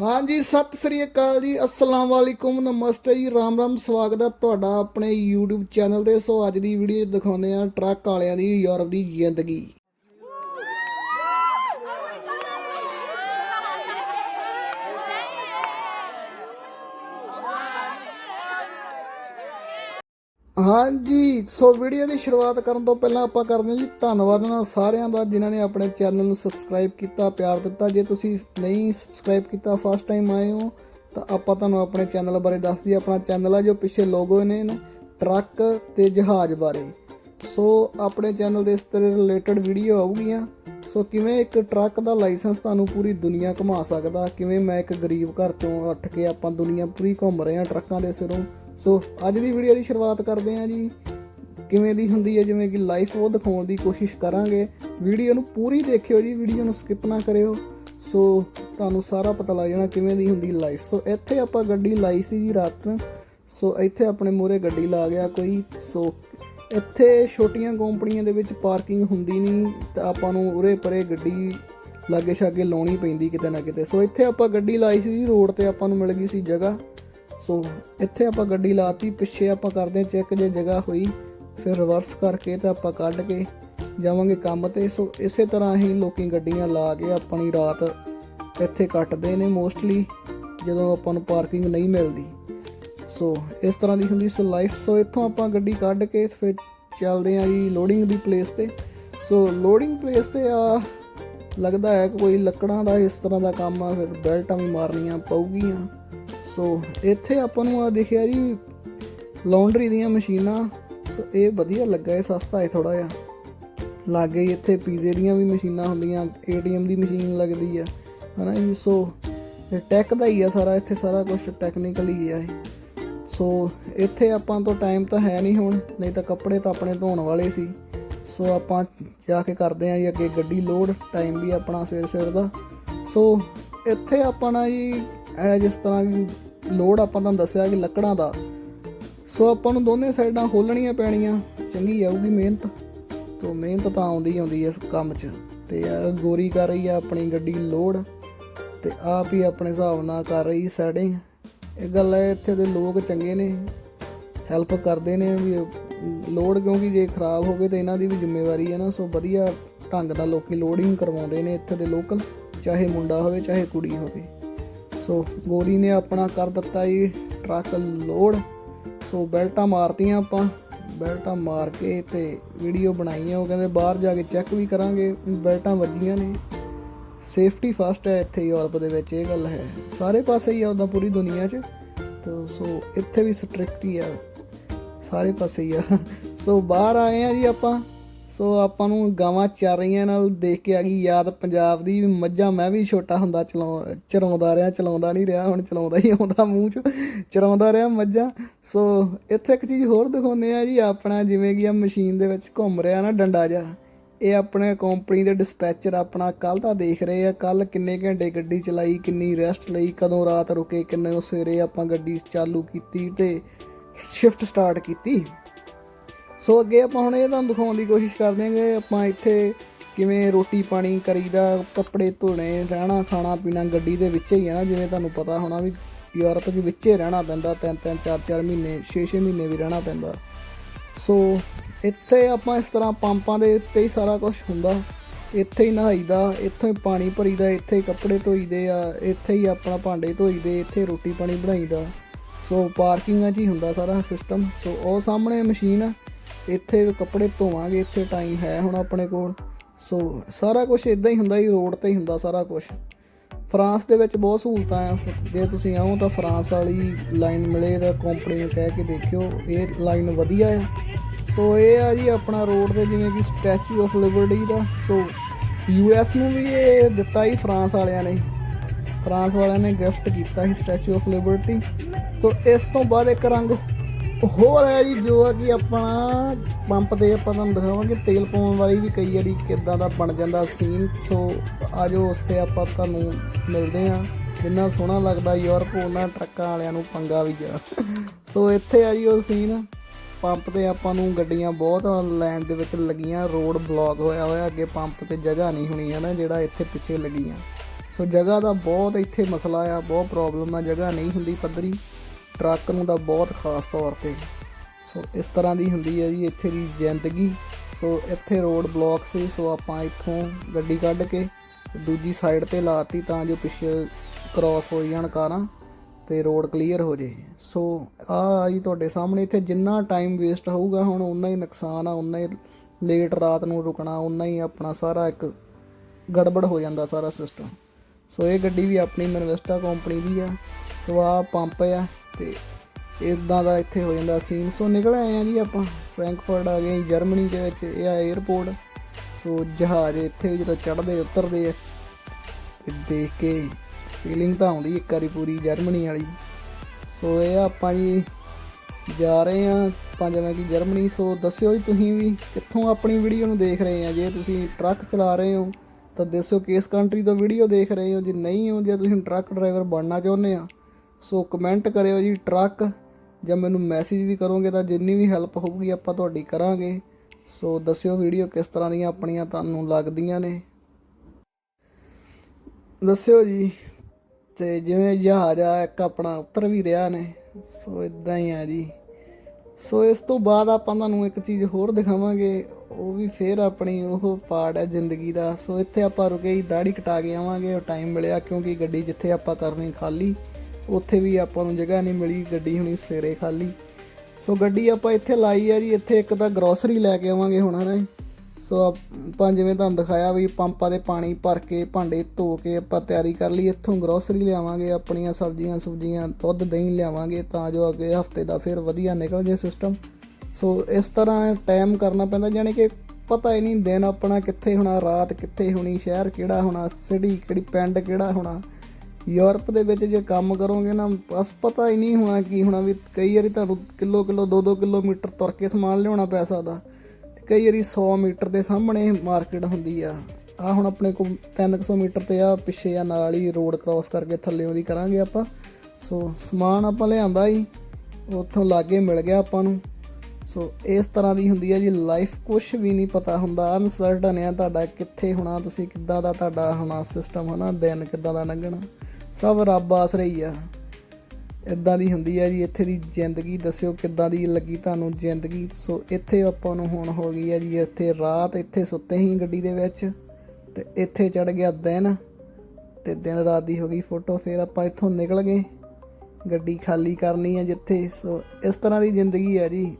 ਹਾਂਜੀ, ਸਤਿ ਸ੍ਰੀ ਅਕਾਲ ਜੀ। ਅਸਲਾਮ ਵਾਲੇਕੁਮ। ਨਮਸਤੇ ਜੀ। ਰਾਮ ਰਾਮ ਸਵਾਗਤ ਹੈ ਤੁਹਾਡਾ ਆਪਣੇ YouTube ਚੈਨਲ ਤੇ। ਸੋ ਅੱਜ ਦੀ ਵੀਡੀਓ ਦਿਖਾਉਂਦੇ ਆ ਟਰੱਕ ਵਾਲਿਆਂ ਦੀ ਯੂਰਪ ਦੀ ਜ਼ਿੰਦਗੀ। ਹਾਂਜੀ, ਸੋ ਵੀਡੀਓ ਦੀ ਸ਼ੁਰੂਆਤ ਕਰਨ ਤੋਂ ਪਹਿਲਾਂ ਆਪਾਂ ਕਰਦੇ ਹਾਂ ਜੀ, ਧੰਨਵਾਦ ਉਹਨਾਂ ਸਾਰਿਆਂ ਦਾ ਜਿਨ੍ਹਾਂ ਨੇ ਆਪਣੇ ਚੈਨਲ ਨੂੰ ਸਬਸਕ੍ਰਾਈਬ ਕੀਤਾ, ਪਿਆਰ ਦਿੱਤਾ। ਜੇ ਤੁਸੀਂ ਨਹੀਂ ਸਬਸਕ੍ਰਾਈਬ ਕੀਤਾ ਫਸਟ ਟਾਈਮ ਆਏ ਹੋ, ਤਾਂ ਆਪਾਂ ਤੁਹਾਨੂੰ ਆਪਣੇ ਚੈਨਲ ਬਾਰੇ ਦੱਸ ਦਈਏ। ਆਪਣਾ ਚੈਨਲ ਆ ਜੋ ਪਿੱਛੇ ਲੋਗੋ ਨੇ ਟਰੱਕ ਤੇ ਜਹਾਜ਼ ਬਾਰੇ। ਸੋ ਆਪਣੇ ਚੈਨਲ ਦੇ ਇਸ ਤਰ੍ਹਾਂ ਰਿਲੇਟਡ ਵੀਡੀਓ ਆਉਗੀਆਂ ਸੋ ਕਿਵੇਂ ਇੱਕ ਟਰੱਕ ਦਾ ਲਾਇਸੈਂਸ ਤੁਹਾਨੂੰ ਪੂਰੀ ਦੁਨੀਆ ਘੁਮਾ ਸਕਦਾ? ਕਿਵੇਂ ਮੈਂ ਇੱਕ ਗਰੀਬ ਘਰ ਤੋਂ ਉੱਠ ਕੇ ਆਪਾਂ ਦੁਨੀਆ ਪੂਰੀ ਘੁੰਮ ਰਹੇ ਹਾਂ ਟਰੱਕਾਂ ਦੇ ਸਿਰੋਂ? ਸੋ ਅੱਜ ਦੀ ਵੀਡੀਓ ਦੀ ਸ਼ੁਰੂਆਤ ਕਰਦੇ ਹਾਂ ਜੀ। ਕਿਵੇਂ ਦੀ ਹੁੰਦੀ ਹੈ, ਜਿਵੇਂ ਕਿ ਲਾਈਫ ਉਹ ਦਿਖਾਉਣ ਦੀ ਕੋਸ਼ਿਸ਼ ਕਰਾਂਗੇ। ਵੀਡੀਓ ਨੂੰ ਪੂਰੀ ਦੇਖਿਓ ਜੀ ਵੀਡੀਓ ਨੂੰ ਸਕਿਪ ਨਾ ਕਰਿਓ। ਸੋ ਤੁਹਾਨੂੰ ਸਾਰਾ ਪਤਾ ਲੱਗ ਜਾਣਾ ਕਿਵੇਂ ਦੀ ਹੁੰਦੀ ਲਾਈਫ ਸੋ ਇੱਥੇ ਆਪਾਂ ਗੱਡੀ ਲਾਈ ਸੀ ਜੀ ਰਾਤ ਨੂੰ। ਸੋ ਇੱਥੇ ਆਪਣੇ ਮੂਹਰੇ ਗੱਡੀ ਲਾ ਗਿਆ ਕੋਈ। ਸੋ ਇੱਥੇ ਛੋਟੀਆਂ ਕੰਪਨੀਆਂ ਦੇ ਵਿੱਚ ਪਾਰਕਿੰਗ ਹੁੰਦੀ ਨਹੀਂ ਤਾਂ ਆਪਾਂ ਨੂੰ ਉਰੇ ਪਰੇ ਗੱਡੀ ਲਾਗੇ ਛਾਗੇ ਲਾਉਣੀ ਪੈਂਦੀ ਕਿਤੇ ਨਾ ਕਿਤੇ। ਸੋ ਇੱਥੇ ਆਪਾਂ ਗੱਡੀ ਲਾਈ ਸੀ ਰੋਡ ਤੇ ਆਪਾਂ ਨੂੰ ਮਿਲ ਗਈ ਸੀ ਜਗ੍ਹਾ। ਸੋ ਇੱਥੇ ਆਪਾਂ ਗੱਡੀ ਲਾਤੀ, ਪਿੱਛੇ ਆਪਾਂ ਕਰਦੇ ਹਾਂ ਚੈੱਕ ਜੇ ਜਗ੍ਹਾ ਹੋਈ, ਫਿਰ ਰਿਵਰਸ ਕਰਕੇ ਤੇ ਆਪਾਂ ਕੱਢ ਕੇ ਜਾਵਾਂਗੇ ਕੰਮ ਤੇ। ਸੋ ਇਸੇ ਤਰ੍ਹਾਂ ਹੀ ਲੋਕੀ ਗੱਡੀਆਂ ਲਾ ਕੇ ਆਪਣੀ ਰਾਤ ਇੱਥੇ ਕੱਟਦੇ ਨੇ ਮੋਸਟਲੀ ਜਦੋਂ ਆਪਾਂ ਨੂੰ ਪਾਰਕਿੰਗ ਨਹੀਂ ਮਿਲਦੀ। ਸੋ ਇਸ ਤਰ੍ਹਾਂ ਦੀ ਹੁੰਦੀ ਸੋ ਲਾਈਫ ਸੋ ਇੱਥੋਂ ਆਪਾਂ ਗੱਡੀ ਕੱਢ ਕੇ ਫਿਰ ਚੱਲਦੇ ਆਂ ਜੀ ਲੋਡਿੰਗ ਦੀ ਪਲੇਸ ਤੇ। ਸੋ ਲੋਡਿੰਗ ਪਲੇਸ ਤੇ ਆ, ਲੱਗਦਾ ਹੈ ਕੋਈ ਲੱਕੜਾਂ ਦਾ ਇਸ ਤਰ੍ਹਾਂ ਦਾ ਕੰਮ ਆ, ਫਿਰ ਬੈਲਟਾਂ ਵੀ ਮਾਰਨੀਆਂ ਪਊਗੀਆਂ। ਸੋ ਇੱਥੇ ਆਪਾਂ ਨੂੰ ਆ ਦਿਖਿਆ ਜੀ ਲਾਉਂਡਰੀ ਦੀਆਂ ਮਸ਼ੀਨਾਂ। ਸੋ ਇਹ ਵਧੀਆ ਲੱਗਾ, ਇਹ ਸਸਤਾ ਹੈ ਥੋੜਾ ਜਿਹਾ। ਲਾਗੇ ਇੱਥੇ ਪੀਜ਼ੇ ਦੀਆਂ ਵੀ ਮਸ਼ੀਨਾਂ ਹੁੰਦੀਆਂ ਏਟੀਐਮ ਦੀ ਮਸ਼ੀਨ ਲੱਗਦੀ ਆ, ਹਨਾ ਜੀ? ਸੋ ਇਹ ਟੈਕ ਦਾ ਹੀ ਆ ਸਾਰਾ, ਇੱਥੇ ਸਾਰਾ ਕੁਝ ਹੀ ਆ ਇਹ। ਸੋ ਇੱਥੇ ਆਪਾਂ ਤੋਂ ਟਾਈਮ ਤਾਂ ਹੈ ਨਹੀਂ ਹੁਣ, ਨਹੀਂ ਤਾਂ ਕੱਪੜੇ ਤਾਂ ਆਪਣੇ ਧੋਣ ਵਾਲੇ ਸੀ। ਸੋ ਆਪਾਂ ਜਾ ਕੇ ਕਰਦੇ ਆਂ ਜੀ ਅੱਗੇ ਗੱਡੀ ਲੋਡ ਟਾਈਮ ਵੀ ਆਪਣਾ ਸਵੇਰ ਸਵੇਰ ਦਾ। ਸੋ ਇੱਥੇ ਆਪਾਂ ਨਾ ਜੀ ਇਹ ਜਿਸ ਤਰ੍ਹਾਂ ਕਿ ਲੋਡ ਆਪਾਂ ਤੁਹਾਨੂੰ ਦੱਸਿਆ ਕਿ ਲੱਕੜਾਂ ਦਾ। ਸੋ ਆਪਾਂ ਨੂੰ ਦੋਨੇ ਸਾਈਡਾਂ ਖੋਲਣੀਆਂ ਪੈਣੀਆਂ। ਚੰਗੀ ਆਊਗੀ ਮਿਹਨਤ। ਤੋਂ ਮਿਹਨਤ ਤਾਂ ਆਉਂਦੀ ਆਉਂਦੀ ਹੈ ਇਸ ਕੰਮ 'ਚ। ਤੇ ਆਹ ਗੋਰੀ ਕਰ ਰਹੀ ਆ ਆਪਣੀ ਗੱਡੀ ਲੋਡ ਤੇ ਆਪ ਹੀ ਆਪਣੇ ਹਿਸਾਬ ਨਾਲ ਕਰ ਰਹੀ ਸੈਟਿੰਗ ਇਹ ਗੱਲ ਹੈ, ਇੱਥੇ ਦੇ ਲੋਕ ਚੰਗੇ ਨੇ। ਹੈਲਪ ਕਰਦੇ ਨੇ ਵੀ ਲੋਡ ਕਿਉਂਕਿ ਜੇ ਖਰਾਬ ਹੋਵੇ ਤਾਂ ਇਹਨਾਂ ਦੀ ਵੀ ਜ਼ਿੰਮੇਵਾਰੀ ਹੈ ਨਾ। ਸੋ ਵਧੀਆ ਢੰਗ ਨਾਲ ਲੋਕੀ ਲੋਡਿੰਗ ਕਰਵਾਉਂਦੇ ਨੇ ਇੱਥੇ ਦੇ ਲੋਕਲ ਚਾਹੇ ਮੁੰਡਾ ਹੋਵੇ, ਚਾਹੇ ਕੁੜੀ ਹੋਵੇ। ਸੋ ਗੋਰੀ ਨੇ ਆਪਣਾ ਕਰ ਦਿੱਤਾ ਜੀ, ਟਰੱਕ ਲੋਡ। ਸੋ ਬੈਲਟਾਂ ਮਾਰਤੀਆਂ ਆਪਾਂ। ਬੈਲਟਾਂ ਮਾਰ ਕੇ ਤੇ ਵੀਡੀਓ ਬਣਾਈਆਂ ਉਹ ਕਹਿੰਦੇ ਬਾਹਰ ਜਾ ਕੇ ਚੈੱਕ ਵੀ ਕਰਾਂਗੇ। ਵੀ ਬੈਲਟਾਂ ਵੱਜੀਆਂ ਨੇ। ਸੇਫਟੀ ਫਸਟ ਹੈ ਇੱਥੇ ਯੂਰਪ ਦੇ ਵਿੱਚ, ਇਹ ਗੱਲ ਹੈ। ਸਾਰੇ ਪਾਸੇ ਹੀ ਆ ਉਹਦਾ ਪੂਰੀ ਦੁਨੀਆ 'ਚ। ਤੋ ਸੋ ਇੱਥੇ ਵੀ ਸਟ੍ਰਿਕਟ ਹੀ ਆ। ਸਾਰੇ ਪਾਸੇ ਹੀ ਆ। ਸੋ ਬਾਹਰ ਆਏ ਆ ਜੀ ਆਪਾਂ। ਸੋ ਆਪਾਂ ਨੂੰ ਗਾਵਾਂ ਚਰ ਰਹੀਆਂ ਨਾਲ ਦੇਖ ਕੇ ਆ ਗਈ ਯਾਦ ਪੰਜਾਬ ਦੀ, ਵੀ ਮੱਝਾਂ ਮੈਂ ਵੀ ਛੋਟਾ ਹੁੰਦਾ ਚਲਾਉ ਚਰਾਉਂਦਾ ਰਿਹਾ, ਚਲਾਉਂਦਾ ਨਹੀਂ ਰਿਹਾ, ਹੁਣ ਚਲਾਉਂਦਾ ਹੀ ਆਉਂਦਾ ਮੂੰਹ 'ਚ, ਚਰਾਉਂਦਾ ਰਿਹਾ ਮੱਝਾਂ। ਸੋ ਇੱਥੇ ਇੱਕ ਚੀਜ਼ ਹੋਰ ਦਿਖਾਉਂਦੇ ਆ ਜੀ, ਆਪਣਾ ਜਿਵੇਂ ਕਿ ਆ ਮਸ਼ੀਨ ਦੇ ਵਿੱਚ ਘੁੰਮ ਰਿਹਾ ਨਾ ਡੰਡਾ ਜਿਹਾ, ਇਹ ਆਪਣੇ ਕੰਪਨੀ ਦੇ ਡਿਸਪੈਚਰ ਆਪਣਾ ਕੱਲ ਦਾ ਦੇਖ ਰਹੇ ਆ ਕੱਲ ਕਿੰਨੇ ਘੰਟੇ ਗੱਡੀ ਚਲਾਈ, ਕਿੰਨੀ ਰੈਸਟ ਲਈ, ਕਦੋਂ ਰਾਤ ਰੁਕੇ, ਕਿੰਨੇ ਸਵੇਰੇ ਆਪਾਂ ਗੱਡੀ ਚਾਲੂ ਕੀਤੀ ਤੇ ਸ਼ਿਫਟ ਸਟਾਰਟ ਕੀਤੀ। ਸੋ ਅੱਗੇ ਆਪਾਂ ਹੁਣ ਇਹ ਤੁਹਾਨੂੰ ਦਿਖਾਉਣ ਦੀ ਕੋਸ਼ਿਸ਼ ਕਰਦੇ ਹਾਂ ਕਿ ਆਪਾਂ ਇੱਥੇ ਕਿਵੇਂ ਰੋਟੀ ਪਾਣੀ ਕਰੀਦਾ, ਕੱਪੜੇ ਧੋਣੇ, ਰਹਿਣਾ, ਖਾਣਾ ਪੀਣਾ ਗੱਡੀ ਦੇ ਵਿੱਚ ਹੀ ਆ ਨਾ, ਜਿਵੇਂ ਤੁਹਾਨੂੰ ਪਤਾ ਹੋਣਾ ਵੀ ਯੂਰਪ ਦੇ ਵਿੱਚ ਹੀ ਰਹਿਣਾ ਪੈਂਦਾ, ਤਿੰਨ ਤਿੰਨ, ਚਾਰ ਚਾਰ ਮਹੀਨੇ 6-6 ਮਹੀਨੇ ਵੀ ਰਹਿਣਾ ਪੈਂਦਾ। ਸੋ ਇੱਥੇ ਆਪਾਂ ਇਸ ਤਰ੍ਹਾਂ ਪੰਪਾਂ ਦੇ ਉੱਤੇ ਹੀ ਸਾਰਾ ਕੁਝ ਹੁੰਦਾ। ਇੱਥੇ ਹੀ ਨਹਾਈਦਾ, ਇੱਥੋਂ ਹੀ ਪਾਣੀ ਭਰੀਦਾ, ਇੱਥੇ ਹੀ ਕੱਪੜੇ ਧੋਈਦੇ ਆ, ਇੱਥੇ ਹੀ ਆਪਣਾ ਭਾਂਡੇ ਧੋਈਦੇ, ਇੱਥੇ ਰੋਟੀ ਪਾਣੀ ਬਣਾਈਦਾ। ਸੋ ਪਾਰਕਿੰਗਾਂ 'ਚ ਹੀ ਹੁੰਦਾ ਸਾਰਾ ਸਿਸਟਮ ਸੋ ਉਹ ਸਾਹਮਣੇ ਮਸ਼ੀਨ ਆ। ਇੱਥੇ ਕੱਪੜੇ ਧੋਵਾਂਗੇ, ਇੱਥੇ ਟਾਈਮ ਹੈ ਹੁਣ ਆਪਣੇ ਕੋਲ। ਸੋ ਸਾਰਾ ਕੁਝ ਇਦਾਂ ਹੀ ਹੁੰਦਾ ਹੀ ਰੋਡ ਤੇ ਹੀ ਹੁੰਦਾ ਸਾਰਾ ਕੁਝ ਫਰਾਂਸ ਦੇ ਵਿੱਚ ਬਹੁਤ ਸਹੂਲਤਾਂ ਆ। ਜੇ ਤੁਸੀਂ ਆਓ ਤਾਂ ਫਰਾਂਸ ਵਾਲੀ ਲਾਈਨ ਮਿਲੇ ਤਾਂ ਕੰਪਨੀ ਨੂੰ ਕਹਿ ਕੇ ਦੇਖਿਓ, ਇਹ ਲਾਈਨ ਵਧੀਆ ਆ। ਸੋ ਇਹ ਆ ਜੀ ਆਪਣਾ ਰੋਡ ਤੇ ਜਿਵੇਂ ਕਿ ਸਟੈਚੂ ਆਫ ਲਿਬਰਟੀ ਦਾ। ਸੋ ਯੂਐਸ ਨੂੰ ਵੀ ਇਹ ਦਿੱਤਾ ਹੀ ਫਰਾਂਸ ਵਾਲਿਆਂ ਨੇ। ਫਰਾਂਸ ਵਾਲਿਆਂ ਨੇ ਗਿਫਟ ਕੀਤਾ ਸੀ ਸਟੈਚੂ ਆਫ ਲਿਬਰਟੀ ਸੋ ਇਸ ਤੋਂ ਬਾਅਦ ਇੱਕ ਰੰਗ ਹੋਰ ਹੈ ਜੀ, ਜੋ ਆ ਕਿ ਆਪਣਾ ਪੰਪ ਤੇ ਆਪਾਂ ਤੁਹਾਨੂੰ ਦਿਖਾਵਾਂਗੇ, ਤੇਲ ਪਾਉਣ ਵਾਲੀ ਵੀ ਕਈ ਵਾਰੀ ਕਿੱਦਾਂ ਦਾ ਬਣ ਜਾਂਦਾ ਸੀਨ। ਸੋ ਆਜੋ ਉਸ ਤੇ ਆਪਾਂ ਤੁਹਾਨੂੰ ਮਿਲਦੇ ਆ ਜਿੰਨਾ ਸੋਹਣਾ ਲੱਗਦਾ ਯੂਰਪ ਉਹਨਾਂ ਟਰੱਕਾਂ ਵਾਲਿਆਂ ਨੂੰ ਪੰਗਾ ਵੀ ਜਾ ਸੋ ਇੱਥੇ ਆ ਜੀ ਉਹ ਸੀਨ। ਪੰਪ ਤੇ ਆਪਾਂ ਨੂੰ ਗੱਡੀਆਂ ਬਹੁਤ ਲਾਈਨ ਦੇ ਵਿੱਚ ਲੱਗੀਆਂ। ਰੋਡ ਬਲੌਕ ਹੋਇਆ ਹੋਇਆ, ਅੱਗੇ ਪੰਪ ਤੇ ਜਗ੍ਹਾ ਨਹੀਂ ਹੋਣੀ ਹੈ ਨਾ, ਜਿਹੜਾ ਇੱਥੇ ਪਿੱਛੇ ਲੱਗੀਆਂ। ਸੋ ਜਗ੍ਹਾ ਦਾ ਬਹੁਤ ਇੱਥੇ ਮਸਲਾ ਆ, ਬਹੁਤ ਪ੍ਰੋਬਲਮ ਆ, ਜਗ੍ਹਾ ਨਹੀਂ ਹੁੰਦੀ ਪੱਧਰੀ। ਟਰੱਕ ਨੂੰ ਤਾਂ ਬਹੁਤ ਖਾਸ ਤੌਰ ਤੇ। ਸੋ ਇਸ ਤਰ੍ਹਾਂ ਦੀ ਹੁੰਦੀ ਹੈ ਜੀ ਇੱਥੇ ਦੀ ਜ਼ਿੰਦਗੀ। ਸੋ ਇੱਥੇ ਰੋਡ ਬਲੌਕ ਸੀ, ਸੋ ਆਪਾਂ ਇੱਥੋਂ ਗੱਡੀ ਕੱਢ ਕੇ ਦੂਜੀ ਸਾਈਡ ਤੇ ਲਾਤੀ ਤਾਂ ਜੋ ਪਿੱਛੇ ਕ੍ਰਾਸ ਹੋ ਜਾਣ ਕਾਰਾਂ ਤੇ ਰੋਡ ਕਲੀਅਰ ਹੋ ਜੇ। ਸੋ ਆ ਆਈ ਤੁਹਾਡੇ ਸਾਹਮਣੇ, ਇੱਥੇ ਜਿੰਨਾ ਟਾਈਮ ਵੇਸਟ ਹੋਊਗਾ ਹੁਣ ਉਨਾ ਹੀ ਨੁਕਸਾਨ ਆ ਉਨਾ ਹੀ ਲੇਟ ਰਾਤ ਨੂੰ ਰੁਕਣਾ ਉਨਾ ਹੀ ਆਪਣਾ ਸਾਰਾ ਇੱਕ ਗੜਬੜ ਹੋ ਜਾਂਦਾ ਸਾਰਾ ਸਿਸਟਮ ਸੋ ਇਹ ਗੱਡੀ ਵੀ ਆਪਣੀ ਮਨਵੈਸਟਾ ਕੰਪਨੀ ਦੀ ਆ। ਸੋ ਆ ਪੰਪ ਆ ਤੇ ਇਦਾਂ ਦਾ ਇੱਥੇ ਹੋ ਜਾਂਦਾ ਸੀਨ ਸੋ ਨਿਕਲ ਆਏ ਆ ਜੀ ਆਪਾਂ। ਫ੍ਰੈਂਕਫਰਟ ਆ ਗਏ ਜਰਮਨੀ ਦੇ ਵਿੱਚ। ਇਹ ਆ 에ਅਰਪੋਰਟ ਸੋ ਜਹਾਜ਼ ਇੱਥੇ ਜਦੋਂ ਚੜ੍ਹਦੇ, ਉਤਰਦੇ ਆ। ਤੇ ਦੇਖ ਕੇ ਫੀਲਿੰਗ ਤਾਂ ਆਉਂਦੀ ਇੱਕ ਵਾਰੀ ਪੂਰੀ ਜਰਮਨੀ ਵਾਲੀ। ਸੋ ਇਹ ਆਪਾਂ ਜੀ ਜਾ ਰਹੇ ਆ। ਆਪਾਂ ਜਿਵੇਂ ਕਿ ਜਰਮਨੀ ਸੋ ਦੱਸਿਓ ਜੀ ਤੁਸੀਂ ਵੀ ਕਿੱਥੋਂ ਆਪਣੀ ਵੀਡੀਓ ਨੂੰ ਦੇਖ ਰਹੇ ਆ। ਜੇ ਤੁਸੀਂ ਟਰੱਕ ਚਲਾ ਰਹੇ ਹੋ, ਤਾਂ ਦੱਸਿਓ ਕਿਸ ਕੰਟਰੀ ਤੋਂ ਵੀਡੀਓ ਦੇਖ ਰਹੇ ਹੋ। ਜੇ ਨਹੀਂ ਹੋ, ਜੇ ਤੁਸੀਂ ਟਰੱਕ ਡਰਾਈਵਰ ਬਣਨਾ ਚਾਹੁੰਦੇ ਆ ਸੋ ਕਮੈਂਟ ਕਰਿਓ ਜੀ ਟਰੱਕ ਜਾਂ ਮੈਨੂੰ ਮੈਸੇਜ ਵੀ ਕਰੋਗੇ ਤਾਂ ਜਿੰਨੀ ਵੀ ਹੈਲਪ ਹੋਊਗੀ ਆਪਾਂ ਤੁਹਾਡੀ ਕਰਾਂਗੇ। ਸੋ ਦੱਸਿਓ ਵੀਡੀਓ ਕਿਸ ਤਰ੍ਹਾਂ ਦੀਆਂ ਆਪਣੀਆਂ ਤੁਹਾਨੂੰ ਲੱਗਦੀਆਂ ਨੇ। ਦੱਸਿਓ ਜੀ, ਤੇ ਜਿਵੇਂ ਜਹਾਜ਼ ਆ, ਇੱਕ ਆਪਣਾ ਉੱਤਰ ਵੀ ਰਿਹਾ ਨੇ। ਸੋ ਇਦਾਂ ਹੀ ਆ ਜੀ। ਸੋ ਇਸ ਤੋਂ ਬਾਅਦ ਆਪਾਂ ਤੁਹਾਨੂੰ ਇੱਕ ਚੀਜ਼ ਹੋਰ ਦਿਖਾਵਾਂਗੇ, ਉਹ ਵੀ ਫੇਰ ਆਪਣੀ ਉਹ ਪਾਰਟ ਹੈ ਜ਼ਿੰਦਗੀ ਦਾ। ਸੋ ਇੱਥੇ ਆਪਾਂ ਰੁਕੇ ਹੀ ਦਾੜੀ ਕਟਾ ਕੇ ਆਵਾਂਗੇ, ਉਹ ਟਾਈਮ ਮਿਲਿਆ ਕਿਉਂਕਿ ਗੱਡੀ ਜਿੱਥੇ ਆਪਾਂ ਕਰਨੀ ਖਾਲੀ। ਉੱਥੇ ਵੀ ਆਪਾਂ ਨੂੰ ਜਗ੍ਹਾ ਨਹੀਂ ਮਿਲੀ, ਗੱਡੀ ਹੁਣੀ ਸਵੇਰੇ ਖਾਲੀ। ਸੋ ਗੱਡੀ ਆਪਾਂ ਇੱਥੇ ਲਾਈ ਆ ਜੀ, ਇੱਥੇ ਇੱਕ ਤਾਂ ਗਰੋਸਰੀ ਲੈ ਕੇ ਆਵਾਂਗੇ ਹੁਣ, ਹਨਾ ਸੋ ਆਪਾਂ ਜਿਵੇਂ ਤੁਹਾਨੂੰ ਦਿਖਾਇਆ ਵੀ ਪੰਪਾਂ ਦੇ ਪਾਣੀ ਭਰ ਕੇ, ਭਾਂਡੇ ਧੋ ਕੇ ਆਪਾਂ ਤਿਆਰੀ ਕਰ ਲਈ, ਇੱਥੋਂ ਗਰੋਸਰੀ ਲਿਆਵਾਂਗੇ, ਆਪਣੀਆਂ ਸਬਜ਼ੀਆਂ ਸੁਬਜ਼ੀਆਂ, ਦੁੱਧ, ਦਹੀਂ ਲਿਆਵਾਂਗੇ ਤਾਂ ਜੋ ਅੱਗੇ ਹਫ਼ਤੇ ਦਾ ਫਿਰ ਵਧੀਆ ਨਿਕਲ ਜੇ ਸਿਸਟਮ ਸੋ ਇਸ ਤਰ੍ਹਾਂ ਟਾਈਮ ਕਰਨਾ ਪੈਂਦਾ, ਜਾਣੀ ਕਿ ਪਤਾ ਹੀ ਨਹੀਂ ਦਿਨ ਆਪਣਾ ਕਿੱਥੇ ਹੋਣਾ, ਰਾਤ ਕਿੱਥੇ ਹੋਣੀ, ਸ਼ਹਿਰ ਕਿਹੜਾ ਹੋਣਾ ਸਿਟੀ ਕਿਹੜੀ, ਪਿੰਡ ਕਿਹੜਾ ਹੋਣਾ। ਯੂਰਪ ਦੇ ਵਿੱਚ ਜੇ ਕੰਮ ਕਰੋਗੇ ਨਾ, ਬਸ ਪਤਾ ਹੀ ਨਹੀਂ ਹੋਣਾ ਕੀ ਹੋਣਾ ਵੀ ਕਈ ਵਾਰੀ ਤੁਹਾਨੂੰ ਕਿਲੋ ਕਿਲੋ 2-2 ਕਿਲੋਮੀਟਰ ਤੁਰ ਕੇ ਸਮਾਨ ਲਿਆਉਣਾ ਪੈ ਸਕਦਾ। ਤੇ ਕਈ ਵਾਰੀ 100 ਮੀਟਰ ਦੇ ਸਾਹਮਣੇ ਮਾਰਕੀਟ ਹੁੰਦੀ ਆ। ਆ ਹੁਣ ਆਪਣੇ ਕੋਲ 300 ਮੀਟਰ ਤੇ ਆ, ਪਿੱਛੇ ਆ ਨਾਲ ਹੀ ਰੋਡ ਕ੍ਰਾਸ ਕਰਕੇ ਥੱਲੇ ਉਹਦੀ ਕਰਾਂਗੇ ਆਪਾਂ। ਸੋ ਸਮਾਨ ਆਪਾਂ ਲਿਆਂਦਾ ਹੀ, ਉੱਥੋਂ ਲਾਗੇ ਮਿਲ ਗਿਆ ਆਪਾਂ ਨੂੰ। ਸੋ ਇਸ ਤਰ੍ਹਾਂ ਦੀ ਹੁੰਦੀ ਹੈ ਜੀ ਲਾਈਫ ਕੁਝ ਵੀ ਨਹੀਂ ਪਤਾ ਹੁੰਦਾ। ਅਨਸਰਟਨ ਆ ਤੁਹਾਡਾ ਕਿੱਥੇ ਹੋਣਾ, ਤੁਸੀਂ ਕਿੱਦਾਂ ਦਾ ਤੁਹਾਡਾ ਹੋਣਾ ਸਿਸਟਮ ਹੋਣਾ ਦਿਨ ਕਿੱਦਾਂ ਦਾ ਲੰਘਣਾ। ਸਭ ਰੱਬ ਆਸਰੇ ਹੀ ਆ। ਇਦਾਂ ਦੀ ਹੁੰਦੀ ਹੈ ਜੀ, ਇੱਥੇ ਦੀ ਜ਼ਿੰਦਗੀ ਦੱਸਿਓ ਕਿੱਦਾਂ ਦੀ ਲੱਗੀ ਤੁਹਾਨੂੰ ਜ਼ਿੰਦਗੀ। ਸੋ ਇੱਥੇ ਆਪਾਂ ਨੂੰ ਹੁਣ ਹੋ ਗਈ ਹੈ ਜੀ, ਇੱਥੇ ਰਾਤ, ਇੱਥੇ ਸੁੱਤੇ ਹੀ ਗੱਡੀ ਦੇ ਵਿੱਚ ਤੇ ਇੱਥੇ ਚੜ ਗਿਆ ਦਿਨ ਤੇ ਦਿਨ ਰਾਤ ਦੀ ਹੋ ਗਈ ਫੋਟੋ, ਫਿਰ ਆਪਾਂ ਇੱਥੋਂ ਨਿਕਲ ਗਏ। ਗੱਡੀ ਖਾਲੀ ਕਰਨੀ ਹੈ ਜਿੱਥੇ। ਸੋ ਇਸ ਤਰ੍ਹਾਂ ਦੀ ਜ਼ਿੰਦਗੀ ਹੈ ਜੀ।